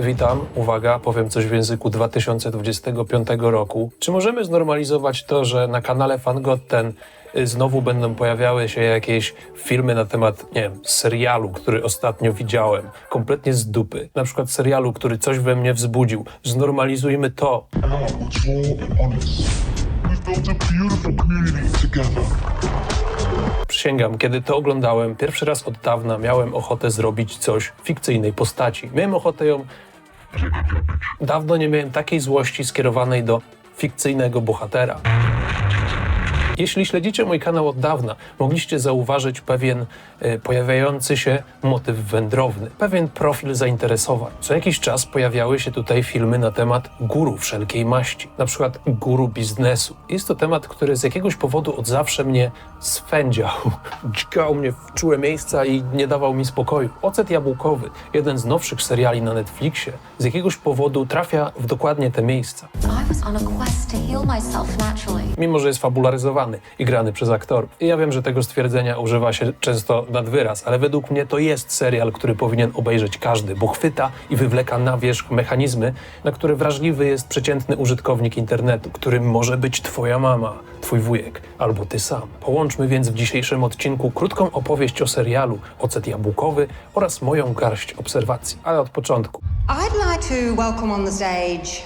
Witam, uwaga, powiem coś w języku 2025 roku. Czy możemy znormalizować to, że na kanale Fangotten y, znowu będą pojawiały się jakieś filmy na temat, nie wiem, serialu, który ostatnio widziałem, kompletnie z dupy. Na przykład serialu, który coś we mnie wzbudził. Znormalizujmy to. Przysięgam, kiedy to oglądałem, pierwszy raz od dawna miałem ochotę zrobić coś fikcyjnej postaci. Miałem ochotę ją. Dawno nie miałem takiej złości skierowanej do fikcyjnego bohatera. Jeśli śledzicie mój kanał od dawna, mogliście zauważyć pewien e, pojawiający się motyw wędrowny, pewien profil zainteresowań. Co jakiś czas pojawiały się tutaj filmy na temat guru wszelkiej maści, na przykład guru biznesu. Jest to temat, który z jakiegoś powodu od zawsze mnie swędział, dźgał mnie w czułe miejsca i nie dawał mi spokoju. Ocet jabłkowy, jeden z nowszych seriali na Netflixie, z jakiegoś powodu trafia w dokładnie te miejsca mimo że jest fabularyzowany i grany przez aktorów. I ja wiem, że tego stwierdzenia używa się często nad wyraz, ale według mnie to jest serial, który powinien obejrzeć każdy, bo chwyta i wywleka na wierzch mechanizmy, na które wrażliwy jest przeciętny użytkownik internetu, którym może być twoja mama, twój wujek albo ty sam. Połączmy więc w dzisiejszym odcinku krótką opowieść o serialu Ocet Jabłkowy oraz moją garść obserwacji. Ale od początku. I'd like to welcome on the stage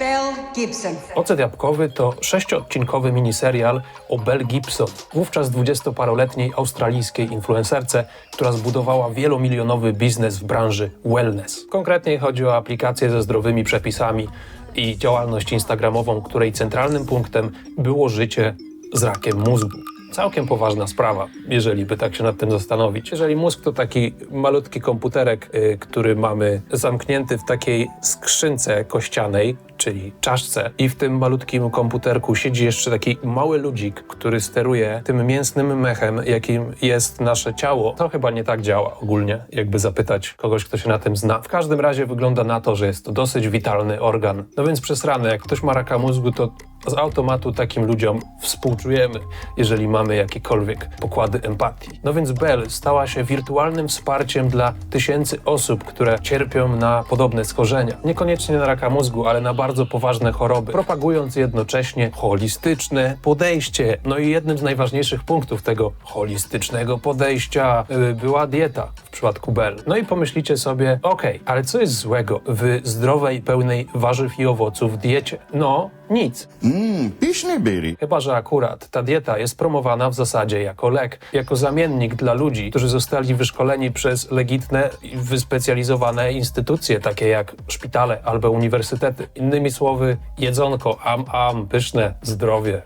Gibson. Ocet Jabłkowy to sześciodcinkowy miniserial o Belle Gibson, wówczas dwudziestoparoletniej australijskiej influencerce, która zbudowała wielomilionowy biznes w branży wellness. Konkretnie chodzi o aplikację ze zdrowymi przepisami i działalność instagramową, której centralnym punktem było życie z rakiem mózgu. Całkiem poważna sprawa, jeżeli by tak się nad tym zastanowić. Jeżeli mózg to taki malutki komputerek, y, który mamy zamknięty w takiej skrzynce kościanej, czyli czaszce, i w tym malutkim komputerku siedzi jeszcze taki mały ludzik, który steruje tym mięsnym mechem, jakim jest nasze ciało, to chyba nie tak działa ogólnie, jakby zapytać kogoś, kto się na tym zna. W każdym razie wygląda na to, że jest to dosyć witalny organ. No więc przesrane, jak ktoś ma raka mózgu, to z automatu takim ludziom współczujemy, jeżeli mamy jakiekolwiek pokłady empatii. No więc Bell stała się wirtualnym wsparciem dla tysięcy osób, które cierpią na podobne schorzenia. Niekoniecznie na raka mózgu, ale na bardzo poważne choroby, propagując jednocześnie holistyczne podejście. No i jednym z najważniejszych punktów tego holistycznego podejścia y, była dieta w przypadku Bell. No i pomyślicie sobie, okej, ale co jest złego w zdrowej, pełnej warzyw i owoców diecie? No, nic. Mmm, pyszne berry. Chyba, że akurat ta dieta jest promowana w zasadzie jako lek, jako zamiennik dla ludzi, którzy zostali wyszkoleni przez legitne i wyspecjalizowane instytucje, takie jak szpitale albo uniwersytety. Innymi słowy, jedzonko, am, am, pyszne, zdrowie.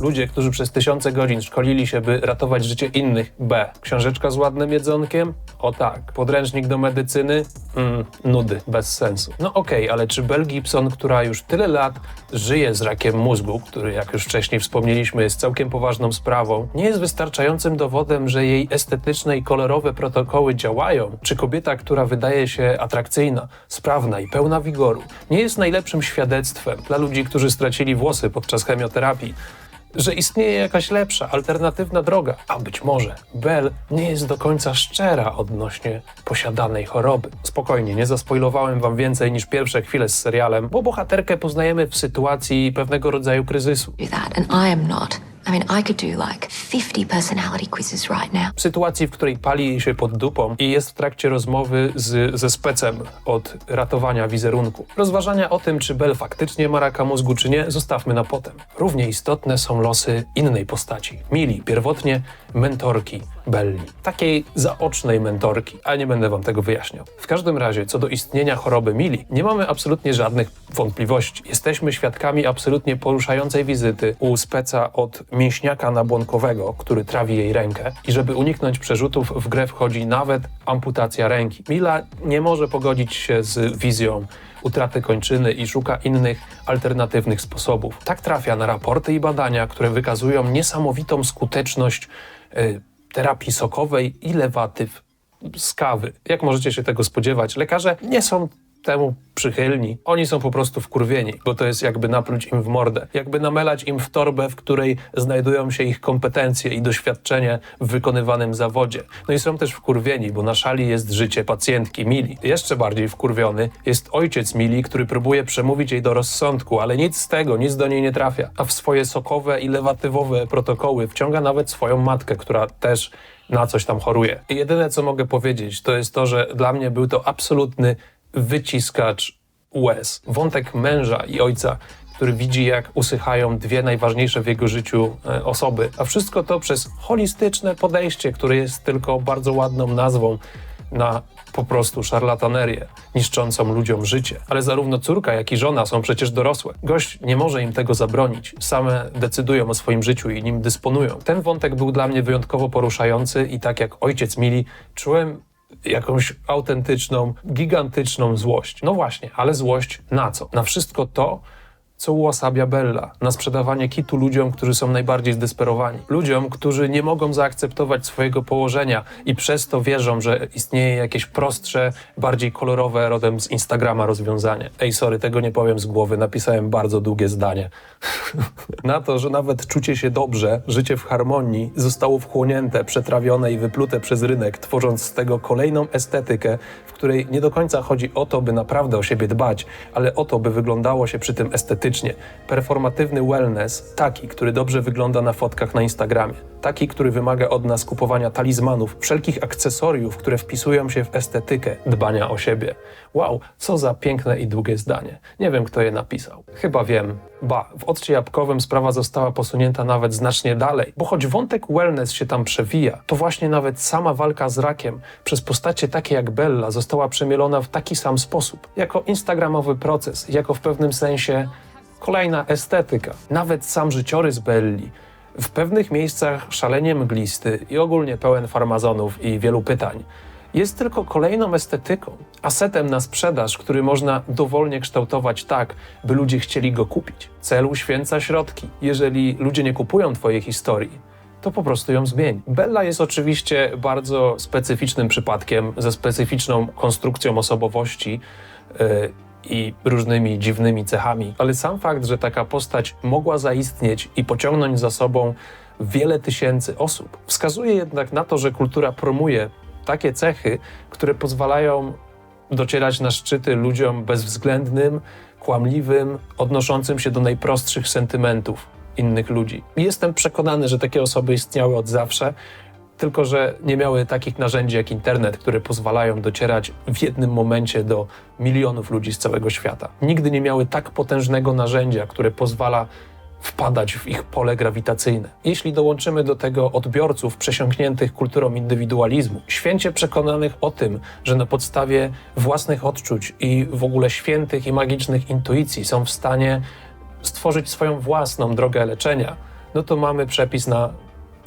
Ludzie, którzy przez tysiące godzin szkolili się, by ratować życie innych. B. Książeczka z ładnym jedzonkiem? O tak. Podręcznik do medycyny? Mm, nudy, bez sensu. No okej, ale czy Bell Gibson, która już tyle lat żyje z rakiem mózgu, który jak już wcześniej wspomnieliśmy jest całkiem poważną sprawą, nie jest wystarczającym dowodem, że jej estetyczne i kolorowe protokoły działają? Czy kobieta, która wydaje się atrakcyjna, sprawna i pełna wigoru, nie jest najlepszym świadectwem dla ludzi, którzy stracili włosy podczas chemioterapii? Że istnieje jakaś lepsza, alternatywna droga, a być może Bell nie jest do końca szczera odnośnie posiadanej choroby. Spokojnie, nie zaspoilowałem wam więcej niż pierwsze chwile z serialem, bo bohaterkę poznajemy w sytuacji pewnego rodzaju kryzysu. That, and I am not. I mean, I could do like 50 personality quizzes right now. W sytuacji, w której pali się pod dupą i jest w trakcie rozmowy z, ze specem od ratowania wizerunku. Rozważania o tym, czy Bell faktycznie ma raka mózgu, czy nie, zostawmy na potem. Równie istotne są losy innej postaci. Mili, pierwotnie mentorki Belli. Takiej zaocznej mentorki, ale nie będę wam tego wyjaśniał. W każdym razie, co do istnienia choroby Mili, nie mamy absolutnie żadnych wątpliwości. Jesteśmy świadkami absolutnie poruszającej wizyty u speca od mięśniaka nabłonkowego, który trawi jej rękę i żeby uniknąć przerzutów w grę wchodzi nawet amputacja ręki. Mila nie może pogodzić się z wizją utraty kończyny i szuka innych alternatywnych sposobów. Tak trafia na raporty i badania, które wykazują niesamowitą skuteczność terapii sokowej i lewatyw z kawy. Jak możecie się tego spodziewać, lekarze nie są temu przychylni. Oni są po prostu wkurwieni, bo to jest jakby napluć im w mordę. Jakby namelać im w torbę, w której znajdują się ich kompetencje i doświadczenie w wykonywanym zawodzie. No i są też wkurwieni, bo na szali jest życie pacjentki Mili. Jeszcze bardziej wkurwiony jest ojciec Mili, który próbuje przemówić jej do rozsądku, ale nic z tego, nic do niej nie trafia. A w swoje sokowe i lewatywowe protokoły wciąga nawet swoją matkę, która też na coś tam choruje. I jedyne, co mogę powiedzieć, to jest to, że dla mnie był to absolutny wyciskacz łez. Wątek męża i ojca, który widzi, jak usychają dwie najważniejsze w jego życiu e, osoby, a wszystko to przez holistyczne podejście, które jest tylko bardzo ładną nazwą na po prostu szarlatanerię, niszczącą ludziom życie. Ale zarówno córka, jak i żona są przecież dorosłe. Gość nie może im tego zabronić. Same decydują o swoim życiu i nim dysponują. Ten wątek był dla mnie wyjątkowo poruszający i tak jak ojciec Mili, czułem jakąś autentyczną, gigantyczną złość. No właśnie, ale złość na co? Na wszystko to, co uosabia Bella, na sprzedawanie kitu ludziom, którzy są najbardziej zdesperowani. Ludziom, którzy nie mogą zaakceptować swojego położenia i przez to wierzą, że istnieje jakieś prostsze, bardziej kolorowe, rodem z Instagrama rozwiązanie. Ej, sorry, tego nie powiem z głowy, napisałem bardzo długie zdanie. na to, że nawet czucie się dobrze, życie w harmonii zostało wchłonięte, przetrawione i wyplute przez rynek, tworząc z tego kolejną estetykę, w której nie do końca chodzi o to, by naprawdę o siebie dbać, ale o to, by wyglądało się przy tym estetycznie. Performatywny wellness, taki, który dobrze wygląda na fotkach na Instagramie. Taki, który wymaga od nas kupowania talizmanów, wszelkich akcesoriów, które wpisują się w estetykę dbania o siebie. Wow, co za piękne i długie zdanie. Nie wiem, kto je napisał. Chyba wiem. Ba, w odcie jabłkowym sprawa została posunięta nawet znacznie dalej, bo choć wątek wellness się tam przewija, to właśnie nawet sama walka z rakiem przez postacie takie jak Bella została przemielona w taki sam sposób. Jako instagramowy proces, jako w pewnym sensie kolejna estetyka. Nawet sam życiorys Belli, w pewnych miejscach szalenie mglisty i ogólnie pełen farmazonów i wielu pytań, jest tylko kolejną estetyką, asetem na sprzedaż, który można dowolnie kształtować tak, by ludzie chcieli go kupić. Cel uświęca środki. Jeżeli ludzie nie kupują Twojej historii, to po prostu ją zmień. Bella jest oczywiście bardzo specyficznym przypadkiem, ze specyficzną konstrukcją osobowości. yy, i różnymi dziwnymi cechami, ale sam fakt, że taka postać mogła zaistnieć i pociągnąć za sobą wiele tysięcy osób, wskazuje jednak na to, że kultura promuje takie cechy, które pozwalają docierać na szczyty ludziom bezwzględnym, kłamliwym, odnoszącym się do najprostszych sentymentów innych ludzi. Jestem przekonany, że takie osoby istniały od zawsze, tylko że nie miały takich narzędzi jak internet, które pozwalają docierać w jednym momencie do milionów ludzi z całego świata. Nigdy nie miały tak potężnego narzędzia, które pozwala wpadać w ich pole grawitacyjne. Jeśli dołączymy do tego odbiorców przesiąkniętych kulturą indywidualizmu, święcie przekonanych o tym, że na podstawie własnych odczuć i w ogóle świętych i magicznych intuicji są w stanie stworzyć swoją własną drogę leczenia, no to mamy przepis na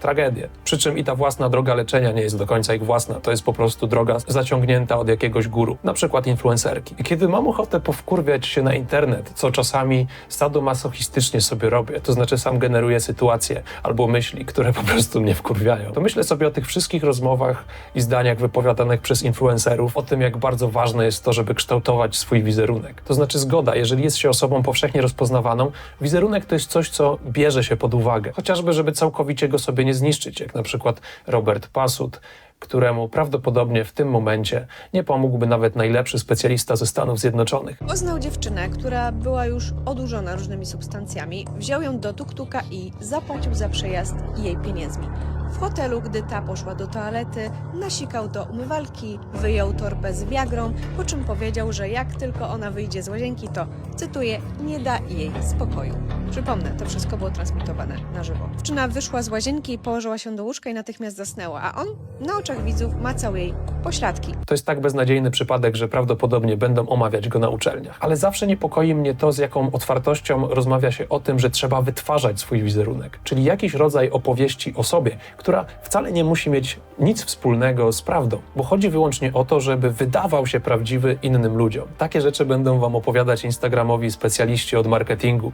tragedię. Przy czym i ta własna droga leczenia nie jest do końca ich własna. To jest po prostu droga zaciągnięta od jakiegoś guru, na przykład influencerki. I kiedy mam ochotę powkurwiać się na internet, co czasami sadomasochistycznie sobie robię, to znaczy sam generuję sytuacje albo myśli, które po prostu mnie wkurwiają, to myślę sobie o tych wszystkich rozmowach i zdaniach wypowiadanych przez influencerów o tym, jak bardzo ważne jest to, żeby kształtować swój wizerunek. To znaczy zgoda, jeżeli jest się osobą powszechnie rozpoznawaną, wizerunek to jest coś, co bierze się pod uwagę. Chociażby, żeby całkowicie go sobie nie zniszczyć, jak na przykład Robert Pasut, któremu prawdopodobnie w tym momencie nie pomógłby nawet najlepszy specjalista ze Stanów Zjednoczonych. Poznał dziewczynę, która była już odurzona różnymi substancjami, wziął ją do tuk-tuka i zapłacił za przejazd jej pieniędzmi. W hotelu, gdy ta poszła do toalety, nasikał do umywalki, wyjął torbę z wiagrą, po czym powiedział, że jak tylko ona wyjdzie z łazienki, to, cytuję, nie da jej spokoju. Przypomnę, to wszystko było transmitowane na żywo. Dziewczyna wyszła z łazienki, położyła się do łóżka i natychmiast zasnęła, a on na oczach widzów macał jej pośladki. To jest tak beznadziejny przypadek, że prawdopodobnie będą omawiać go na uczelniach. Ale zawsze niepokoi mnie to, z jaką otwartością rozmawia się o tym, że trzeba wytwarzać swój wizerunek, czyli jakiś rodzaj opowieści o sobie, która wcale nie musi mieć nic wspólnego z prawdą, bo chodzi wyłącznie o to, żeby wydawał się prawdziwy innym ludziom. Takie rzeczy będą wam opowiadać instagramowi specjaliści od marketingu.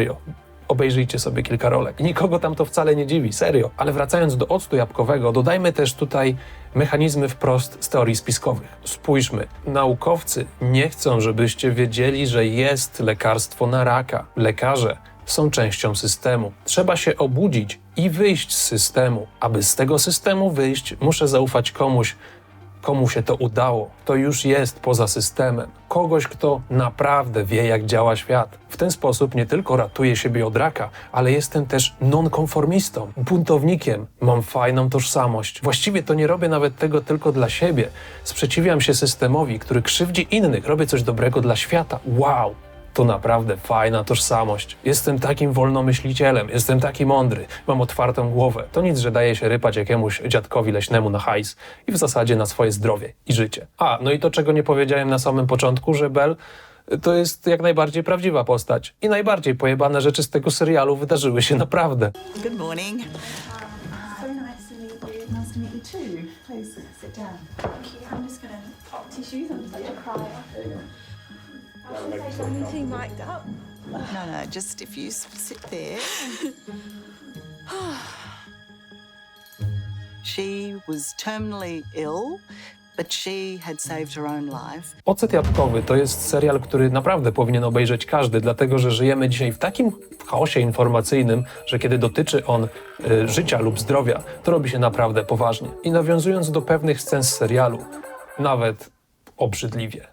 Serio. obejrzyjcie sobie kilka rolek. Nikogo tam to wcale nie dziwi, serio. Ale wracając do octu jabłkowego, dodajmy też tutaj mechanizmy wprost z teorii spiskowych. Spójrzmy, naukowcy nie chcą, żebyście wiedzieli, że jest lekarstwo na raka. Lekarze są częścią systemu. Trzeba się obudzić i wyjść z systemu. Aby z tego systemu wyjść, muszę zaufać komuś, komu się to udało, to już jest poza systemem. Kogoś, kto naprawdę wie, jak działa świat. W ten sposób nie tylko ratuję siebie od raka, ale jestem też nonkonformistą, buntownikiem. Mam fajną tożsamość. Właściwie to nie robię nawet tego tylko dla siebie. Sprzeciwiam się systemowi, który krzywdzi innych. Robię coś dobrego dla świata. Wow! To naprawdę fajna tożsamość. Jestem takim wolnomyślicielem, jestem taki mądry, mam otwartą głowę. To nic, że daje się rypać jakiemuś dziadkowi leśnemu na hajs i w zasadzie na swoje zdrowie i życie. A, no i to, czego nie powiedziałem na samym początku, że Bell to jest jak najbardziej prawdziwa postać. I najbardziej pojebane rzeczy z tego serialu wydarzyły się naprawdę. Good morning. So nice to meet you. Nice to meet you too. Please sit down. Thank you. I'm just gonna pop tissues. I'm such a crier. Anything? No, no, just if you s- sit there. she was terminally ill, but she had saved her own life. Ocet jabłkowy to jest serial, który naprawdę powinien obejrzeć każdy, dlatego że żyjemy dzisiaj w takim chaosie informacyjnym, że kiedy dotyczy on y, życia lub zdrowia, to robi się naprawdę poważnie. I nawiązując do pewnych scen z serialu, nawet obrzydliwie.